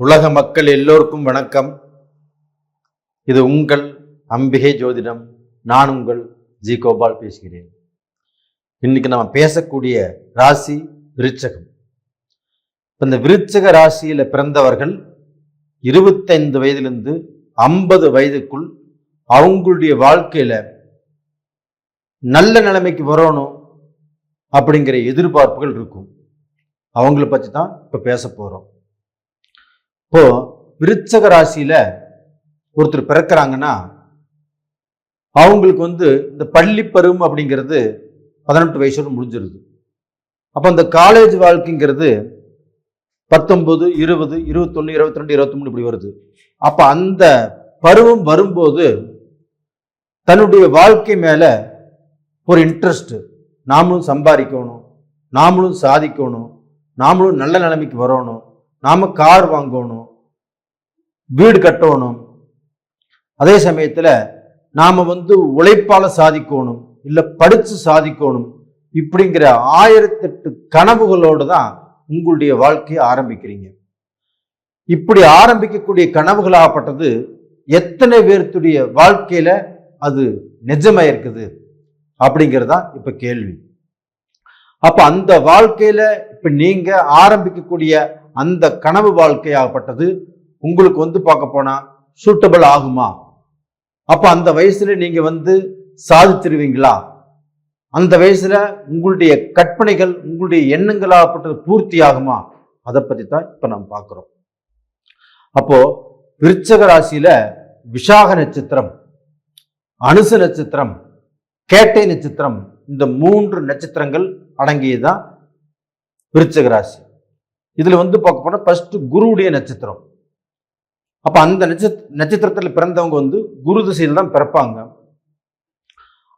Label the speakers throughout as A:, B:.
A: உலக மக்கள் எல்லோருக்கும் வணக்கம். இது உங்கள் அம்பிகை ஜோதிடம். நான் உங்கள் ஜி கோபால் பேசுகிறேன். இன்னைக்கு நம்ம பேசக்கூடிய ராசி விருச்சகம். இந்த விருச்சக ராசியில பிறந்தவர்கள் இருபத்தைந்து வயதிலிருந்து ஐம்பது வயதுக்குள் அவங்களுடைய வாழ்க்கையில நல்ல நிலைமைக்கு வரணும் அப்படிங்கிற எதிர்பார்ப்புகள் இருக்கும். அவங்கள பற்றி தான் இப்போ பேச போகிறோம் இப்போ விருச்சக ராசியில ஒருத்தர் பிறக்கிறாங்கன்னா அவங்களுக்கு வந்து இந்த பள்ளி பருவம் அப்படிங்கிறது பதினெட்டு வயசோடு முடிஞ்சிருது. அப்போ அந்த காலேஜ் வாழ்க்கைங்கிறது பத்தொன்பது இருபது இருபத்தொன்று இருபத்தி ரெண்டு இருபத்தி மூணு இப்படி வருது. அப்போ அந்த பருவம் வரும்போது தன்னுடைய வாழ்க்கை மேல ஒரு இன்ட்ரெஸ்ட் நாமளும் சம்பாதிக்கணும் நாமளும் சாதிக்கணும் நாமளும் நல்ல நிலைமைக்கு வரணும் நாம் கார் வாங்கணும் வீடு கட்டணும். அதே சமயத்தில் நாம் வந்து உழைப்பால் சாதிக்கணும் இல்லை படித்து சாதிக்கணும் இப்படிங்கிற ஆயிரத்தெட்டு கனவுகளோடு தான் உங்களுடைய வாழ்க்கையை ஆரம்பிக்கிறீங்க. இப்படி ஆரம்பிக்கக்கூடிய கனவுகளாகப்பட்டது எத்தனை பேர்த்துடைய வாழ்க்கையில் அது நிஜமாயிருக்குது அப்படிங்கிறது தான் இப்போ கேள்வி. அப்போ அந்த வாழ்க்கையில் இப்போ நீங்கள் ஆரம்பிக்கக்கூடிய அந்த கனவு வாழ்க்கையாகப்பட்டது. உங்களுக்கு வந்து பார்க்க போனா சூட்டபிள் ஆகுமா? அப்ப அந்த வயசுல நீங்க வந்து சாதித்திருவீங்களா அந்த வயசுல உங்களுடைய கற்பனைகள் உங்களுடைய எண்ணங்களாகப்பட்டது பூர்த்தி ஆகுமா அதை பத்தி தான் இப்ப நம்ம பார்க்கிறோம். அப்போ விருச்சக ராசியில விஷாக நட்சத்திரம் அனுச நட்சத்திரம் கேட்டை நட்சத்திரம் இந்த மூன்று நட்சத்திரங்கள் அடங்கியதுதான் விருச்சக ராசி. இதில் வந்து பார்க்க போனால் ஃபஸ்ட்டு குருவுடைய நட்சத்திரம். அப்போ அந்த நட்சத் நட்சத்திரத்தில் பிறந்தவங்க வந்து குரு திசையில் தான் பிறப்பாங்க.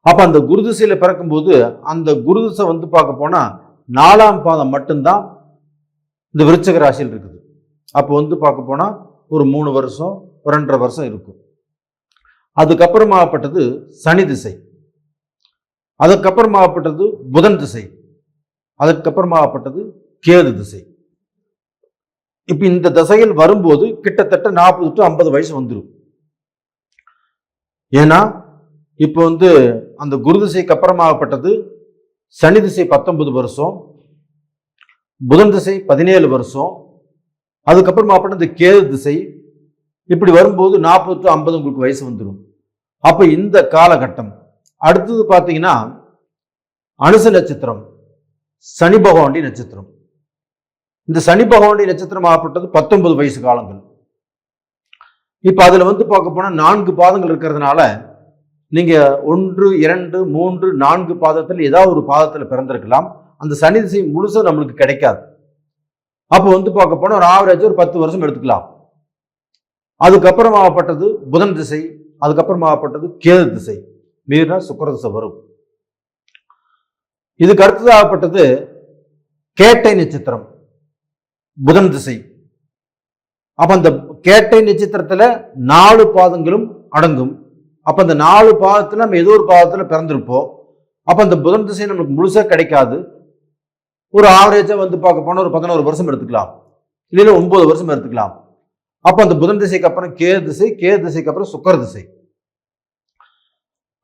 A: அப்போ அந்த குரு திசையில் பிறக்கும்போது அந்த குரு திசை வந்து பார்க்க போனால் நாலாம் பாதம் மட்டும்தான் இந்த விருச்சக ராசியில் இருக்குது. அப்போ வந்து பார்க்க போனால் ஒரு மூணு வருஷம் ஒரு ரெண்டரை வருஷம் இருக்கும். அதுக்கப்புறமாகப்பட்டது சனி திசை. அதுக்கப்புறமாகப்பட்டது புதன் திசை. அதுக்கப்புறமாகப்பட்டது கேது திசை. இப்போ இந்த திசையில் வரும்போது கிட்டத்தட்ட நாற்பது டு ஐம்பது வயசு வந்துடும் ஏன்னா இப்போ வந்து அந்த குரு திசைக்கு அப்புறமாகப்பட்டது சனி திசை பத்தொன்பது வருஷம் புதன் திசை பதினேழு வருஷம் அதுக்கப்புறமாகப்பட்ட இந்த கேது திசை இப்படி வரும்போது நாற்பது டு ஐம்பது உங்களுக்கு வயசு வந்துடும் அப்போ இந்த காலகட்டம் அடுத்தது பார்த்தீங்கன்னா அனுச நட்சத்திரம் சனி பகவானுடைய நட்சத்திரம். இந்த சனி பகவானுடைய நட்சத்திரம் ஆகப்பட்டது பத்தொன்பது வயசு காலங்கள். இப்போ அதில் வந்து பார்க்க போனால் நான்கு பாதங்கள் இருக்கிறதுனால நீங்கள் ஒன்று இரண்டு மூன்று நான்கு பாதத்தில் ஏதாவது ஒரு பாதத்தில் பிறந்திருக்கலாம். அந்த சனி திசை முழுசாக நம்மளுக்கு கிடைக்காது. அப்போ வந்து பார்க்க போனால் ஒரு ஆவரேஜ் ஒரு பத்து வருஷம் எடுத்துக்கலாம். அதுக்கப்புறம் ஆகப்பட்டது புதன் திசை அதுக்கப்புறம் ஆகப்பட்டது கேது திசை. மீறினா சுக்கர திசை வரும். இதுக்கு அடுத்ததாகப்பட்டது கேட்டை நட்சத்திரம். புதன் திசை. அப்ப அந்த கேட்டை நட்சத்திரத்துல நாலு பாதங்களும் அடங்கும். அப்ப அந்த நாலு பாதத்துல நம்ம ஏதோ ஒரு பாதத்துல பிறந்திருப்போம். அப்ப அந்த புதன் திசை நமக்கு முழுசா கிடைக்காது. ஒரு ஆவரேஜா வந்து பார்க்க போனா ஒரு பதினோரு வருஷம் எடுத்துக்கலாம். இல்லைன்னா ஒன்பது வருஷம் எடுத்துக்கலாம். அப்ப அந்த புதன் திசைக்கு அப்புறம் கே திசை கே திசைக்கு அப்புறம் சுக்கர திசை.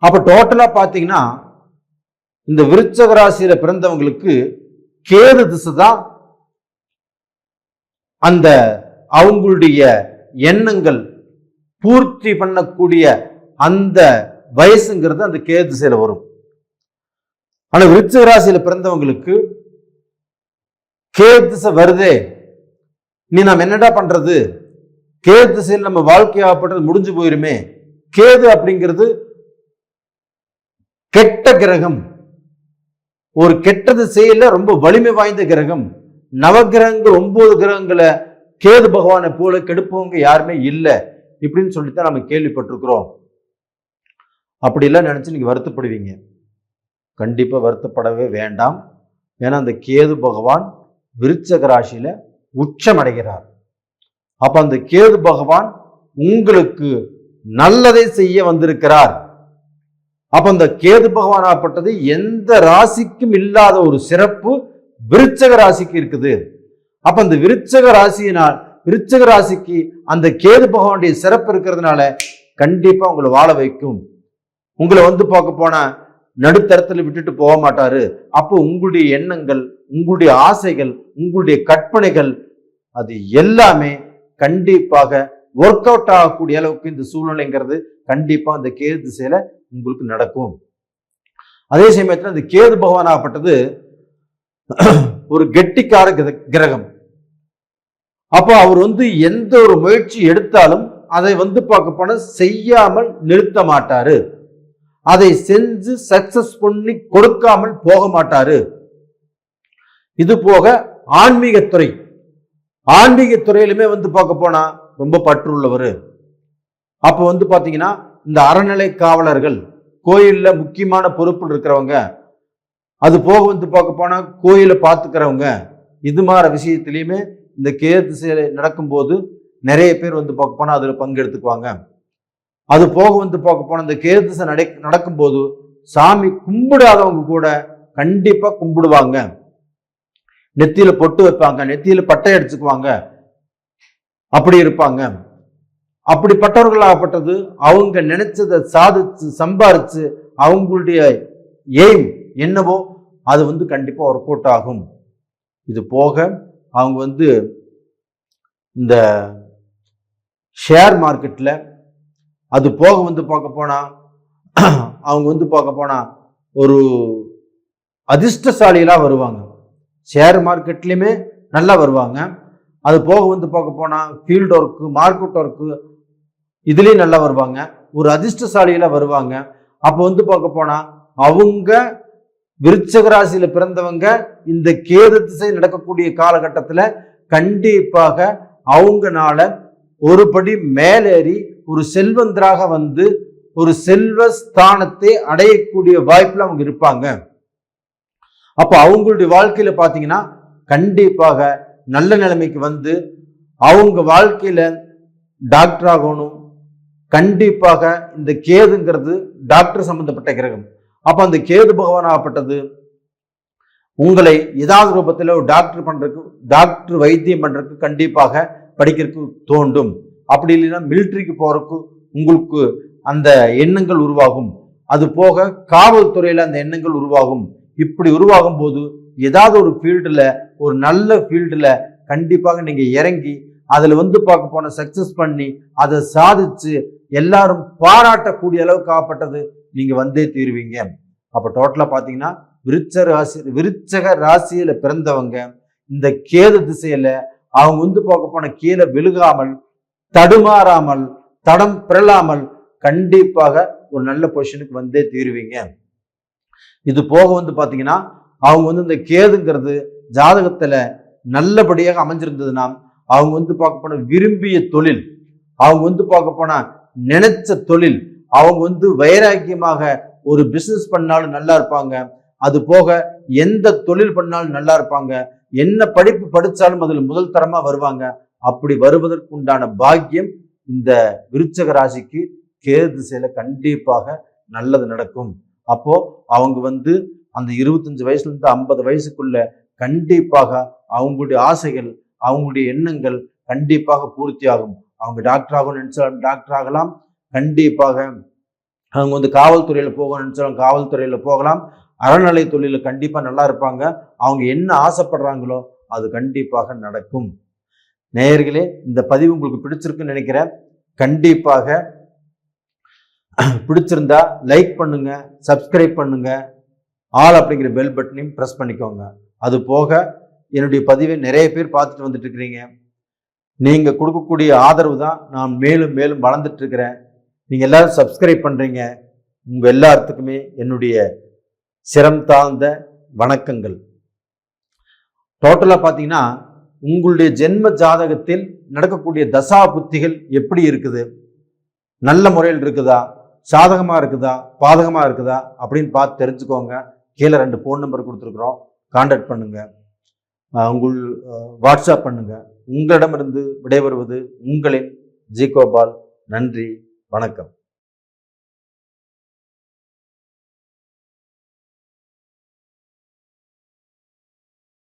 A: அப்ப டோட்டலா பாத்தீங்கன்னா இந்த விருச்சக ராசியில பிறந்தவங்களுக்கு கேது திசை தான் அந்த அவங்களுடைய எண்ணங்கள் பூர்த்தி பண்ணக்கூடிய அந்த வயசுங்கிறது அந்த கேது திசையில வரும். ஆனா விருச்சிக ராசியில பிறந்தவங்களுக்கு கேது திசை வருதே. நீ நாம் என்னடா பண்றது? கேது திசையில் நம்ம வாழ்க்கையாகப்பட்டது முடிஞ்சு போயிருமே. கேது அப்படிங்கிறது கெட்ட கிரகம். ஒரு கெட்ட திசையில ரொம்ப வலிமை வாய்ந்த கிரகம். நவகிரகங்கள் ஒன்பது கிரகங்களை கேது பகவானை போல கெடுப்பவங்க யாருமே இல்லை இப்படின்னு சொல்லித்தான் நம்ம கேள்விப்பட்டிருக்கிறோம். அப்படிலாம் நினைச்சு நீங்க வருத்தப்படுவீங்க. கண்டிப்பா வருத்தப்படவே வேண்டாம். ஏன்னா அந்த கேது பகவான் விருச்சக ராசியில உச்சமடைகிறார். அப்போ அப்ப அந்த கேது பகவான் உங்களுக்கு நல்லதை செய்ய வந்திருக்கிறார். அப்ப அந்த கேது பகவானாகப்பட்டது எந்த ராசிக்கும் இல்லாத ஒரு சிறப்பு விருச்சக ராசிக்கு இருக்குது. அப்ப அந்த விருச்சக ராசியினால் விருச்சக ராசிக்கு அந்த கேது பகவானுடைய சிறப்பு இருக்கிறதுனால கண்டிப்பா உங்களை வாழ வைக்கும். உங்களை வந்து பார்க்க போனா நடுத்தரத்துல விட்டுட்டு போக மாட்டாரு. அப்போ உங்களுடைய எண்ணங்கள் உங்களுடைய ஆசைகள் உங்களுடைய கற்பனைகள் அது எல்லாமே கண்டிப்பாக ஒர்க் அவுட் ஆகக்கூடிய அளவுக்கு இந்த சூழ்நிலைங்கிறது கண்டிப்பா அந்த கேது திசையில உங்களுக்கு நடக்கும். அதே சமயத்துல இந்த கேது பகவான் ஆகப்பட்டது ஒரு கெட்டிக்கார கிர- கிரகம். அப்போ அவர் வந்து எந்த ஒரு முயற்சி எடுத்தாலும் அதை வந்து பார்க்க போனால் செய்யாமல் நிறுத்த மாட்டாரு. அதை செஞ்சு சக்சஸ் பண்ணி கொடுக்காமல் போக மாட்டாரு. இது போக ஆன்மீகத்துறை ஆன்மீகத்துறையிலுமே வந்து பார்க்க போனா ரொம்ப பற்றுள்ளவர். அப்போ வந்து பார்த்தீங்கன்னா இந்த அறநிலை காவலர்கள் கோயிலில் முக்கியமான பொறுப்பில் இருக்கிறவங்க அது போக வந்து பார்க்க போனால் கோயிலை பார்த்துக்கிறவங்க இது மாதிரி விஷயத்துலையுமே இந்த கேது சேலை நடக்கும்போது நிறைய பேர் வந்து பார்க்க போனால் அதில் பங்கெடுத்துக்குவாங்க. அது போக வந்து பார்க்க போனால் இந்த கேது திசை நடை நடக்கும்போது சாமி கும்பிடாதவங்க கூட கண்டிப்பாக கும்பிடுவாங்க. நெத்தியில் பொட்டு வைப்பாங்க நெத்தியில் பட்டை அடிச்சுக்குவாங்க அப்படி இருப்பாங்க. அப்படிப்பட்டவர்களாகப்பட்டது அவங்க நினைச்சதை சாதிச்சு சம்பாரிச்சு அவங்களுடைய எய்ம் என்னவோ அது வந்து கண்டிப்பாக ஒர்க் அவுட் ஆகும். இது போக அவங்க வந்து இந்த ஷேர் மார்க்கெட்டில் அது போக வந்து பார்க்க போனால் அவங்க வந்து பார்க்க போனால் ஒரு அதிர்ஷ்டசாலியெலாம் வருவாங்க. ஷேர் மார்க்கெட்லேயுமே நல்லா வருவாங்க. அது போக வந்து பார்க்க போனால் ஃபீல்டு ஒர்க்கு மார்க்கெட் ஒர்க்கு இதுலேயும் நல்லா வருவாங்க. ஒரு அதிர்ஷ்டசாலியில் வருவாங்க. அப்போ வந்து பார்க்க போனால் அவங்க விருச்சக ராசியில பிறந்தவங்க இந்த கேது திசை நடக்கக்கூடிய காலகட்டத்துல கண்டிப்பாக அவங்கனால ஒரு படி மேலேறி ஒரு செல்வந்தராக வந்து ஒரு செல்வ ஸ்தானத்தை அடையக்கூடிய வாய்ப்புல அவங்க இருப்பாங்க. அப்ப அவங்களுடைய வாழ்க்கையில பாத்தீங்கன்னா கண்டிப்பாக நல்ல நிலைமைக்கு வந்து அவங்க வாழ்க்கையில டாக்டர் ஆகணும். கண்டிப்பாக இந்த கேதுங்கிறது டாக்டர் சம்பந்தப்பட்ட கிரகம். அப்போ அந்த கேது பகவான் ஆகப்பட்டது. உங்களை ஏதாவது ரூபத்தில் ஒரு டாக்டர் பண்ணுறதுக்கு டாக்டர் வைத்தியம் பண்ணுறதுக்கு கண்டிப்பாக படிக்கிறதுக்கு தோண்டும் அப்படி இல்லைன்னா மிலிட்ரிக்கு போகிறதுக்கு உங்களுக்கு அந்த எண்ணங்கள் உருவாகும். அது போக காவல்துறையில் அந்த எண்ணங்கள் உருவாகும். இப்படி உருவாகும் போது ஏதாவது ஒரு ஃபீல்டில் ஒரு நல்ல ஃபீல்டில் கண்டிப்பாக நீங்கள் இறங்கி அதில் வந்து பார்க்க போன சக்ஸஸ் பண்ணி அதை சாதிச்சு எல்லாரும் பாராட்டக்கூடிய அளவுக்கு ஆகப்பட்டது. நீங்க வந்தே தீருவீங்க. அப்ப டோட்டலா பாத்தீங்கன்னா விருச்ச ராசி விருச்சக ராசியில பிறந்தவங்க இந்த கேது திசையில அவங்க வந்து பார்க்க போன கீழே விழுகாமல் தடுமாறாமல் தடம் பிறலாமல் கண்டிப்பாக ஒரு நல்ல பொசிஷனுக்கு வந்தே தீருவீங்க. இது போக வந்து பாத்தீங்கன்னா அவங்க வந்து இந்த கேதுங்கிறது ஜாதகத்துல நல்லபடியாக அமைஞ்சிருந்ததுன்னா அவங்க வந்து பார்க்க போன விரும்பிய தொழில் அவங்க வந்து பார்க்க போன நினைச்ச தொழில். அவங்க வந்து வைராக்கியமாக ஒரு பிசினஸ் பண்ணாலும் நல்லா இருப்பாங்க. அது போக எந்த தொழில் பண்ணாலும் நல்லா இருப்பாங்க. என்ன படிப்பு படிச்சாலும் அதுல முதல் தரமா வருவாங்க. அப்படி வருவதற்கு உண்டான பாக்கியம் இந்த விருச்சக ராசிக்கு கேது திசையில கண்டிப்பாக நல்லது நடக்கும். அப்போ அவங்க வந்து அந்த இருபத்தஞ்சு வயசுல இருந்து ஐம்பது வயசுக்குள்ள கண்டிப்பாக அவங்களுடைய ஆசைகள் அவங்களுடைய எண்ணங்கள் கண்டிப்பாக பூர்த்தி ஆகும். அவங்க டாக்டர் ஆகணும்னு நினைச்சாலும் டாக்டர் ஆகலாம். கண்டிப்பாக அவங்க வந்து காவல்துறையில் போகணும்னு நினைச்சாலும் காவல்துறையில போகலாம். அறநிலை தொழில கண்டிப்பாக நல்லா இருப்பாங்க. அவங்க என்ன ஆசைப்படுறாங்களோ அது கண்டிப்பாக நடக்கும். நேயர்களே இந்த பதிவு உங்களுக்கு பிடிச்சிருக்குன்னு நினைக்கிறேன். கண்டிப்பாக பிடிச்சிருந்தா லைக் பண்ணுங்க சப்ஸ்கிரைப் பண்ணுங்க. ஆல் அப்படிங்கிற பெல் பட்டனையும் ப்ரெஸ் பண்ணிக்கோங்க. அது போக என்னுடைய பதிவை நிறைய பேர் பார்த்துட்டு வந்துட்டு இருக்கிறீங்க. நீங்கள் கொடுக்கக்கூடிய ஆதரவு தான் நான் மேலும் மேலும் வளர்ந்துட்டுருக்கிறேன். நீங்கள் எல்லோரும் சப்ஸ்கிரைப் பண்ணுறீங்க உங்கள் எல்லாத்துக்குமே என்னுடைய சிரம் தாழ்ந்த வணக்கங்கள். டோட்டலாக பார்த்தீங்கன்னா உங்களுடைய ஜென்ம ஜாதகத்தில் நடக்கக்கூடிய தசா புத்திகள் எப்படி இருக்குது? நல்ல முறையில் இருக்குதா? சாதகமாக இருக்குதா? பாதகமாக இருக்குதா? அப்படின்னு பார்த்து தெரிஞ்சுக்கோங்க. கீழே ரெண்டு ஃபோன் நம்பர் கொடுத்துருக்குறோம். காண்டாக்ட் பண்ணுங்கள் உங்கள் வாட்ஸ்அப் பண்ணுங்க. உங்களிடமிருந்து விடைபெறுவது உங்களின் ஜி கோபால் நன்றி வணக்கம்.